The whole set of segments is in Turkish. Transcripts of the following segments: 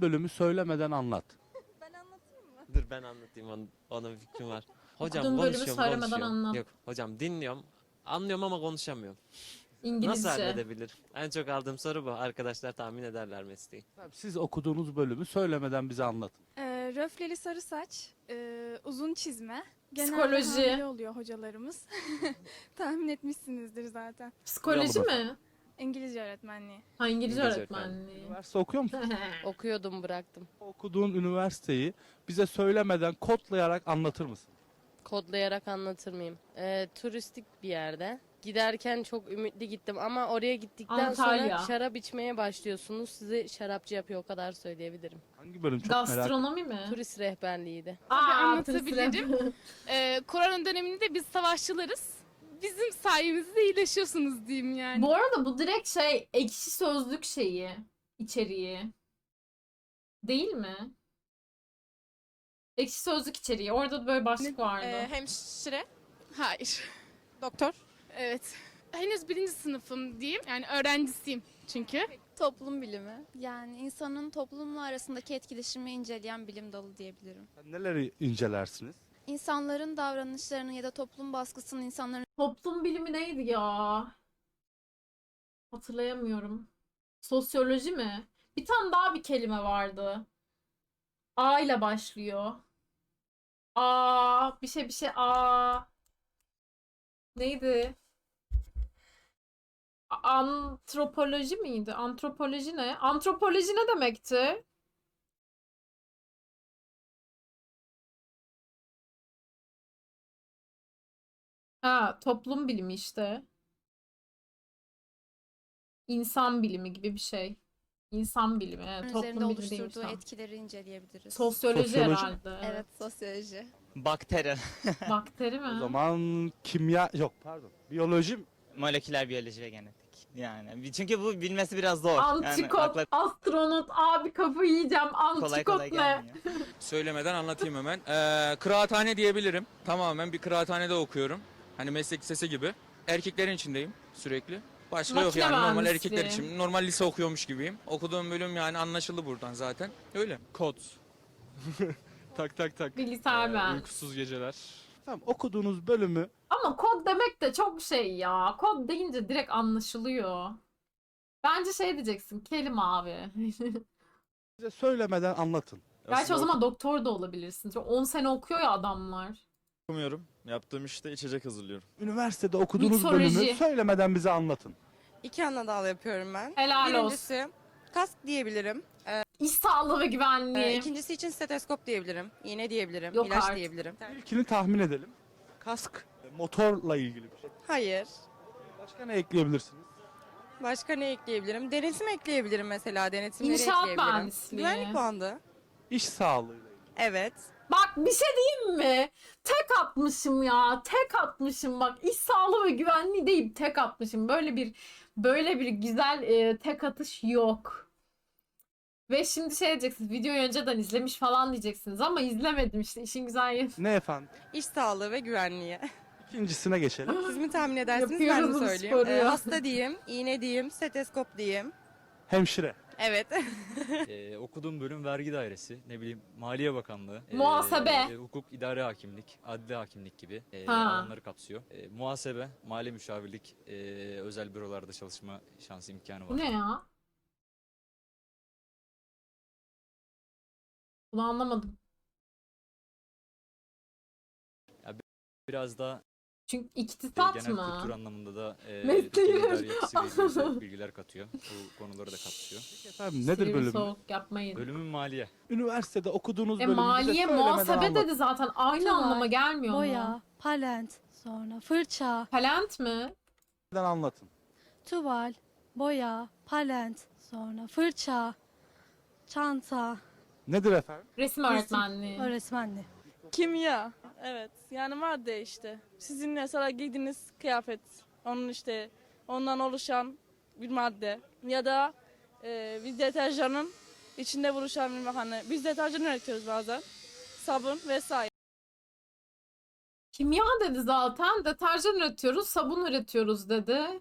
bölümü söylemeden anlat. Ben anlatayım mı? Dur ben anlatayım onun, onun bir fikrim var. Hocam Okuduğun bölümü konuşuyorum söylemeden konuşuyorum. anlat. Yok hocam dinliyorum. Anlıyorum ama konuşamıyorum. Nasıl İngilizce. halledebilirim? En çok aldığım soru bu. Arkadaşlar tahmin ederler mesleği. Siz okuduğunuz bölümü söylemeden bize anlatın. Ee, röfleli sarı saç, e, uzun çizme. Psikoloji. hamile oluyor hocalarımız. Tahmin etmişsinizdir zaten. Psikoloji mi? İngilizce öğretmenliği. Ha İngilizce İngilizce öğretmenliği. Üniversite okuyor musun? Okuyordum bıraktım. Okuduğun üniversiteyi bize söylemeden kodlayarak anlatır mısın? Kodlayarak anlatır mıyım? Ee, turistik bir yerde. Giderken çok ümitli gittim ama oraya gittikten Antalya. sonra şarap içmeye başlıyorsunuz. Sizi şarapçı yapıyor o kadar söyleyebilirim. Hangi bölüm çok merak Gastronomi mi? Turist rehberliğiydi. Aa, anlatabilirim. Ee, korona döneminde biz savaşçılarız. Bizim sayemizde iyileşiyorsunuz diyeyim yani. Bu arada bu direkt şey ekşi sözlük şeyi, içeriği. Değil mi? Ekşi sözlük içeriği. Orada da böyle başlık vardı. Ee, hemşire? Hayır. Doktor? Evet. Henüz birinci sınıfım diyeyim. Yani öğrencisiyim çünkü. Toplum bilimi. Yani insanın toplumla arasındaki etkileşimi inceleyen bilim dalı diyebilirim. Sen neleri incelersiniz? İnsanların davranışlarını ya da toplum baskısının insanların Toplum bilimi neydi ya? Hatırlayamıyorum. Sosyoloji mi? Bir tane daha bir kelime vardı. A ile başlıyor. A bir şey bir şey A. Neydi? Antropoloji miydi? Antropoloji ne? Antropoloji ne demekti? Ha, toplum bilimi işte. İnsan bilimi gibi bir şey. İnsan bilimi. Evet, üzerinde toplum bilimi değilmiş. oluşturduğu tamam. etkileri inceleyebiliriz. Sosyoloji, Sosyoloji. herhalde. Evet, sosyoloji. Bakteri. Bakteri mi? O zaman kimya yok pardon. Biyoloji mi? Moleküler biyoloji ve genetik. Yani bi- çünkü bu bilmesi biraz zor. Antikot, Yani akla astronot, abi kafayı yiyeceğim. kolay Antikot kolay ne? gelmiyor. Söylemeden anlatayım hemen. Ee, kıraathane diyebilirim. Tamamen bir kıraathanede okuyorum. Hani meslek lisesi gibi. Erkeklerin içindeyim sürekli. Başka yok Makine yani normal mühendisliği. erkekler için. Normal lise okuyormuş gibiyim. Okuduğum bölüm yani anlaşıldı buradan zaten. Öyle. Kod. tak tak tak. Bilgisayar Ee, mühendisi. uykusuz geceler. Tamam okuduğunuz bölümü Ama kod demek de çok şey ya. Kod deyince direkt anlaşılıyor. Bence şey diyeceksin. Kelim abi. bize söylemeden anlatın. Gerçi o zaman doktor da olabilirsin. Çünkü 10 sene okuyor ya adamlar. Okumuyorum. Yaptığım işte içecek hazırlıyorum. Üniversitede okuduğunuz Miksoloji. bölümü söylemeden bize anlatın. İki ana dal yapıyorum ben. Helal olsun. Birincisi kask diyebilirim. İş sağlığı ve güvenliği. Ee, ikincisi için steteskop diyebilirim. İğne diyebilirim. Yok ilaç artık. diyebilirim. İlkini tahmin edelim. Kask. Motorla ilgili bir şey. Hayır. Başka ne ekleyebilirsiniz? Başka ne ekleyebilirim? Denetim ekleyebilirim mesela. Denetimleri İnşaat ekleyebilirim. mühendisliği. Güvenlik bandı. İş sağlığıyla ilgili. Evet. Bak bir şey diyeyim mi? Tek atmışım ya. Tek atmışım bak. İş sağlığı ve güvenliği deyip tek atmışım. Böyle bir böyle bir güzel e, tek atış yok. Ve şimdi şey diyeceksiniz. Videoyu önceden izlemiş falan diyeceksiniz ama izlemedim işte. işin güzel yanı. Ne efendim? İş sağlığı ve güvenliği. İkincisine geçelim. Siz mi tahmin edersiniz ben Yapıyoruz mi söyleyeyim? sporu Ee, ya. hasta diyeyim, iğne diyeyim, steteskop diyeyim. Hemşire. Evet. Ee, okuduğum bölüm vergi dairesi, ne bileyim Maliye Bakanlığı, ee, Muhasebe. e, hukuk, idare hakimlik, adli hakimlik gibi ee, Ha. alanları kapsıyor. Ee, muhasebe, mali müşavirlik, ee, özel bürolarda çalışma şansı imkanı Bu var. ne ya? Bunu anlamadım. Biraz da Çünkü iktisat genel mı? kültür anlamında da ee, Mesleği yapısı bilgiler katıyor. Bu konuları da kapsıyor. Efendim nedir Sivri bölümü? soğuk yapmayın. Bölümüm maliye. Üniversitede okuduğunuz E bölümü bize maliye söylemeden muhasebe anlatın. dedi zaten. Aynı Tuval, anlama gelmiyor mu? Boya, palent, sonra fırça, Talent mi? Neden anlatın. tuval, boya, palent, sonra fırça, çanta, Nedir efendim? Resim öğretmenliği. öğretmenliği. Kimya. Evet. Yani madde işte. Sizin mesela giydiğiniz kıyafet. Onun işte ondan oluşan bir madde. Ya da e, bir deterjanın içinde buluşan bir hani biz deterjan üretiyoruz bazen. Sabun vesaire. Kimya dedi zaten. Deterjan üretiyoruz, sabun üretiyoruz dedi.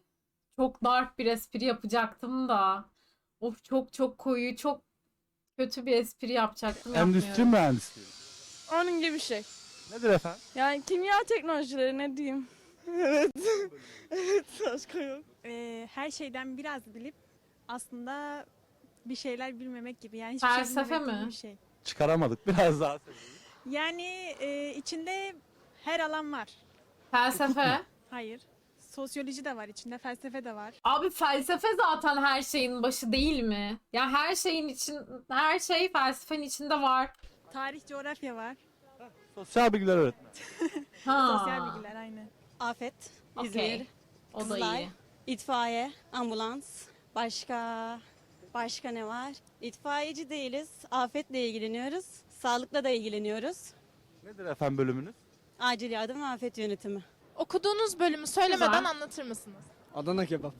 Çok dark bir espri yapacaktım da. Of çok çok koyu, çok kötü bir espri yapacaktım Endüstri mühendisliği. Onun gibi bir şey. Nedir efendim? Yani kimya teknolojileri ne diyeyim? evet. evet başka yok. Ee, her şeyden biraz bilip aslında bir şeyler bilmemek gibi. Yani hiçbir şey Felsefe bilmemek gibi mi? bir şey. Çıkaramadık biraz daha. Yani e, içinde her alan var. Felsefe. Hayır. Sosyoloji de var içinde, felsefe de var. Abi felsefe zaten her şeyin başı değil mi? Ya her şeyin için her şey felsefenin içinde var. Tarih, coğrafya var. Sosyal bilgiler öğretmeni. Ha. Sosyal bilgiler aynı. Afet, Okey. İzmir, O da Kızılay. iyi. itfaiye, ambulans, başka başka ne var? İtfaiyeci değiliz. Afetle ilgileniyoruz. Sağlıkla da ilgileniyoruz. Nedir efendim bölümünüz? Acil yardım ve afet yönetimi. Okuduğunuz bölümü söylemeden Güzel. anlatır mısınız? Adana kebap.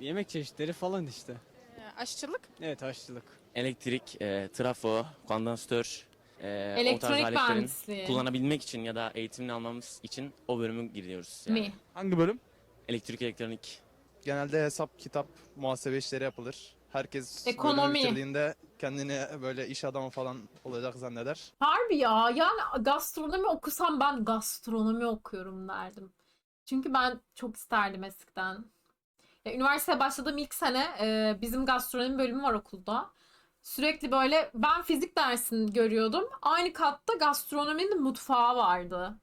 yemek çeşitleri falan işte. Ee, aşçılık. Evet aşçılık. Elektrik, e, trafo, kondansatör, e, Elektronik mühendisliği. kullanabilmek için ya da eğitimini almamız için o bölümü giriyoruz. Mi? Hangi bölüm? Elektrik, elektronik. Genelde hesap, kitap, muhasebe işleri yapılır. Herkes Ekonomi. bitirdiğinde kendini böyle iş adamı falan olacak zanneder. Harbi ya. Yani gastronomi okusam ben gastronomi okuyorum derdim. Çünkü ben çok isterdim eskiden. Ya, üniversiteye başladığım ilk sene e, bizim gastronomi bölümü var okulda. Sürekli böyle ben fizik dersini görüyordum. Aynı katta gastronominin mutfağı vardı.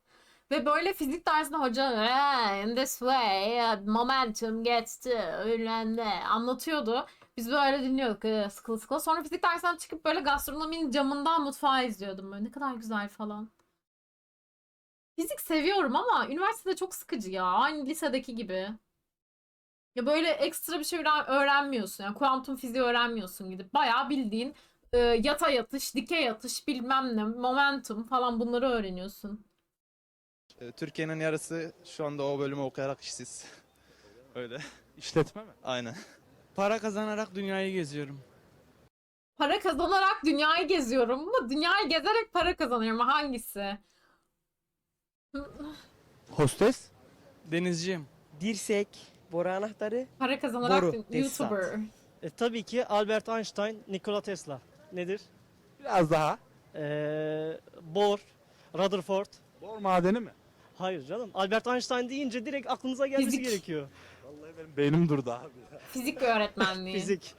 Ve böyle fizik dersinde hoca "Eh, in this way momentum gets to bilmem ne" anlatıyordu. Biz böyle dinliyorduk "Eh, sıkılı sıkılı. Sonra fizik dersinden çıkıp böyle gastronominin camından mutfağı izliyordum. Böyle ne kadar güzel falan. Fizik seviyorum ama üniversitede çok sıkıcı ya. Aynı lisedeki gibi. Ya böyle ekstra bir şey öğren- öğrenmiyorsun. Yani kuantum fiziği öğrenmiyorsun gidip. Bayağı bildiğin e, yatay atış, dikey atış, bilmem ne, momentum falan bunları öğreniyorsun. Ee, Türkiye'nin yarısı şu anda o bölümü okuyarak işsiz. Öyle. İşletme mi? Aynen. Para kazanarak dünyayı geziyorum. Para kazanarak dünyayı geziyorum ama dünyayı gezerek para kazanıyorum. Hangisi? Hostes? Denizciyim. Dirsek, boru anahtarı. Para kazanarak Boru, tesisat. YouTuber. E, tabii ki Albert Einstein, Nikola Tesla. Nedir? Biraz daha. Ee, Bohr, Rutherford. Bor madeni mi? Hayır canım. Albert Einstein deyince direkt aklınıza gelmesi Fizik. gerekiyor. Vallahi benim beynim durdu abi. Fizik öğretmenliği. Fizik.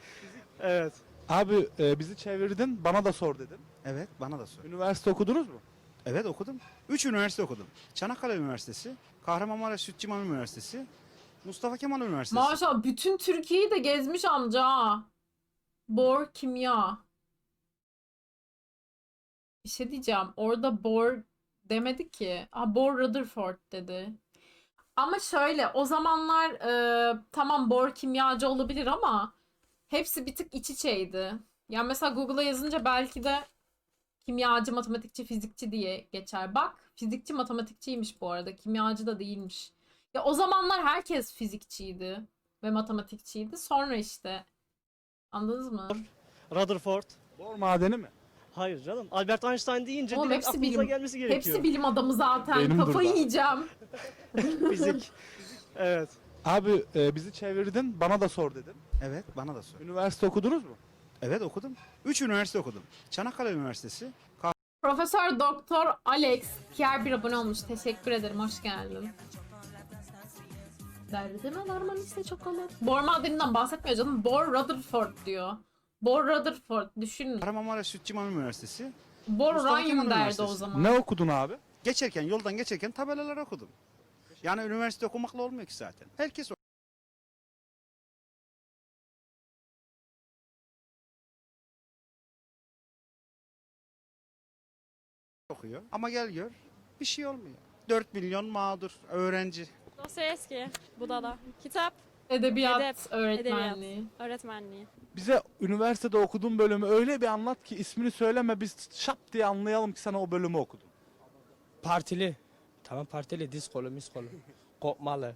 Evet. Abi e, bizi çevirdin bana da sor dedin. Evet bana da sor. Üniversite okudunuz mu? Evet okudum. Üç üniversite okudum. Çanakkale Üniversitesi, Kahramanmaraş Süt İmam Üniversitesi, Mustafa Kemal Üniversitesi. Maşallah bütün Türkiye'yi de gezmiş amca. Bor kimya. Bir şey diyeceğim. Orada bor demedi ki. Ha Bor Rutherford dedi. Ama şöyle o zamanlar e, tamam bor kimyacı olabilir ama hepsi bir tık iç içeydi. Yani mesela Google'a yazınca belki de kimyacı, matematikçi, fizikçi diye geçer. Bak fizikçi matematikçiymiş bu arada. Kimyacı da değilmiş. Ya o zamanlar herkes fizikçiydi ve matematikçiydi. Sonra işte anladınız mı? Rutherford. Bor madeni mi? Hayır canım. Albert Einstein deyince Oğlum direkt hepsi aklınıza bilim- gelmesi gerekiyor. Hepsi bilim adamı zaten. Benim Kafayı durdu. yiyeceğim. Fizik. Evet. Abi e, bizi çevirdin bana da sor dedin. Evet bana da sor. Üniversite okudunuz mu? Evet okudum. Üç üniversite okudum. Çanakkale Üniversitesi, Profesör Doktor Alex Pierre bir abone olmuş. Teşekkür ederim. Hoş geldin. Derdime varman ise çok olur. Bor madeninden bahsetmiyor canım. Bor Rutherford diyor. Bor Rutherford düşünün. Kahramanmaraş Süt İmam Üniversitesi. Bor Mustafa Uranyum Kemal derdi o Üniversitesi. zaman. Ne okudun abi? Geçerken yoldan geçerken tabelalar okudum. Yani üniversite okumakla olmuyor ki zaten. Herkes okuyor. Ama gel gör bir şey olmuyor. 4 milyon mağdur öğrenci. Dostoyevski, Budala. Kitap, Edebiyat Edep, öğretmenliği. öğretmenliği. Bize üniversitede okuduğun bölümü öyle bir anlat ki ismini söyleme biz şap diye anlayalım ki sen o bölümü okudun. Partili. Tamam partili. Diskolu, miskolu. Kopmalı.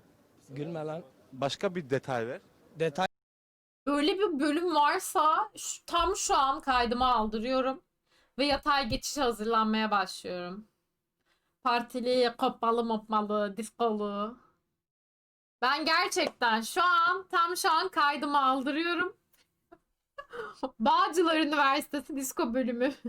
Gülme lan. Başka bir detay ver. Detay. Böyle bir bölüm varsa şu- tam şu an kaydımı aldırıyorum ve yatay geçişe hazırlanmaya başlıyorum. Partili, kopmalı, mopmalı, diskolu. Ben gerçekten şu an tam şu an kaydımı aldırıyorum. Bağcılar Üniversitesi Disko bölümü.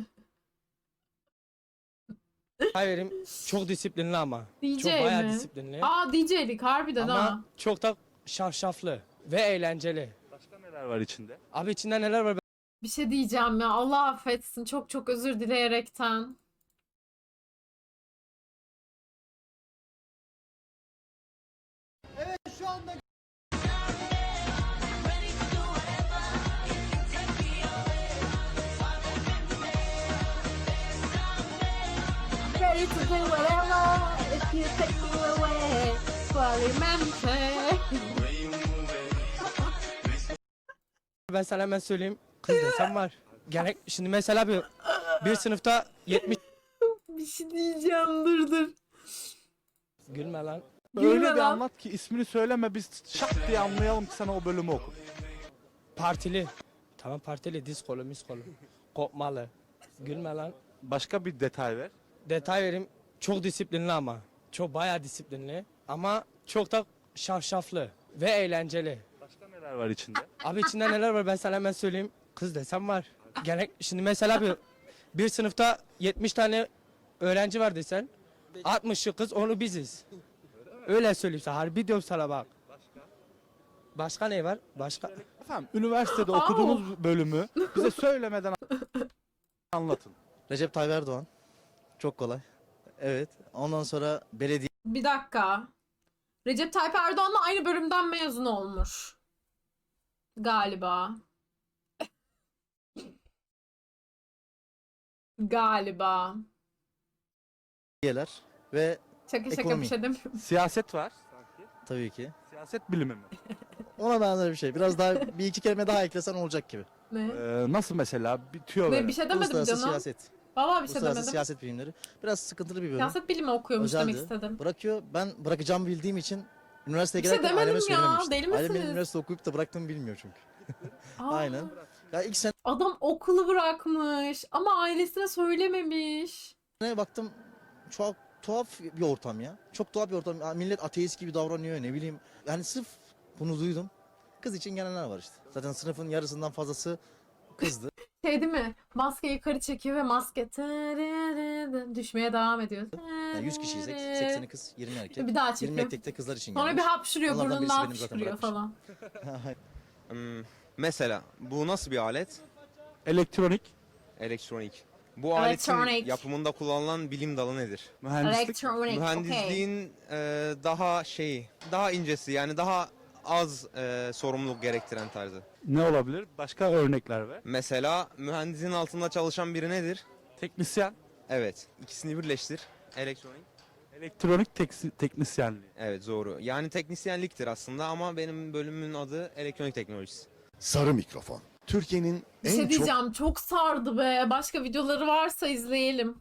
Hayırım çok disiplinli ama. DJ çok bayağı mi? disiplinli. Aa DJ'lik harbiden ha. ama çok da şafşaflı ve eğlenceli. Başka neler var içinde? Abi içinde neler var Bir şey diyeceğim ya Allah affetsin çok çok özür dileyerekten. Ready to do whatever if you take me away. So remember. ben sana hemen söyleyeyim. Kız desem var. Gerek şimdi mesela bir bir sınıfta 70 Bir şey diyeceğim dur dur. gülme lan. Öyle bir lan. anlat ki ismini söyleme biz şap diye anlayalım ki sana o bölümü okudun. Partili. Tamam partili diskolu miskolu. Kopmalı. Gülme lan. Başka bir detay ver. Detay vereyim. Çok disiplinli ama. Çok bayağı disiplinli. Ama çok da şafşaflı ve eğlenceli. Başka neler var içinde? Abi içinde neler var ben sana hemen söyleyeyim. Kız desem var. Gerek şimdi mesela bir bir sınıfta 70 tane öğrenci var desen 60'ı kız onu biziz. Öyle söyleyeyim sana. Harbi diyorum sana bak. Başka ne var? Başka Efendim üniversitede okuduğunuz bölümü bize söylemeden anlatın. Recep Tayyip Erdoğan. Çok kolay. Evet. Ondan sonra belediye Bir dakika. Recep Tayyip Erdoğan'la aynı bölümden mezun olmuş. Galiba. Galiba. belediyeler ve Şaka şaka Ekonomi. bir şey demiyorum. Siyaset var. tabii ki. Siyaset bilimi mi? Ona benzer bir şey. Biraz daha bir iki kelime daha eklesen olacak gibi. Ne? Ee, nasıl mesela? Bir tüyo Ne bir şey demedim Uluslararası canım. siyaset. Vallahi bir şey Uluslararası demedim. siyaset bilimleri. Biraz sıkıntılı bir bölüm. Siyaset bilimi okuyormuş demek Özeldi. istedim. Bırakıyor. Ben bırakacağımı bildiğim için üniversiteye Bir şey giderken demedim aileme ya, söylememiştim. deli Ailem benim misiniz? üniversite okuyup da bıraktığımı bilmiyor çünkü. Aa, Aynen. Ya ilk sene Adam okulu bırakmış ama ailesine söylememiş. baktım çok tuhaf bir ortam ya. Çok tuhaf bir ortam. Ya Millet ateist gibi davranıyor ne bileyim. Yani sırf bunu duydum. Kız için gelenler var işte. Zaten sınıfın yarısından fazlası kızdı. Şey değil mi? Maske yukarı çekiyor ve maske tırırırı düşmeye devam ediyor. Yani 100 kişiysek 80'i kız 20 erkek. Bir daha 20 çekiyor. erkek de kızlar için Sonra bir gelmiş. hapşırıyor Onlardan birisi burnundan benim zaten hapşırıyor falan. Hmm, mesela bu nasıl bir alet? Elektronik, Elektronik. Bu aletin yapımında kullanılan bilim dalı nedir? mühendislik. Elektronik, okey. Mühendisliğin e, daha şeyi, daha incesi yani daha az e, sorumluluk gerektiren tarzı. Ne olabilir? Başka örnekler ver. Mesela mühendisin altında çalışan biri nedir? Teknisyen, Evet. ikisini birleştir. Elektronik. elektronik teksi- teknisyenliği. Evet doğru. Yani teknisyenliktir aslında ama benim bölümümün adı elektronik teknolojisi. Sarı mikrofon. Türkiye'nin en şey çok diyeceğim çok sardı be. Başka videoları varsa izleyelim.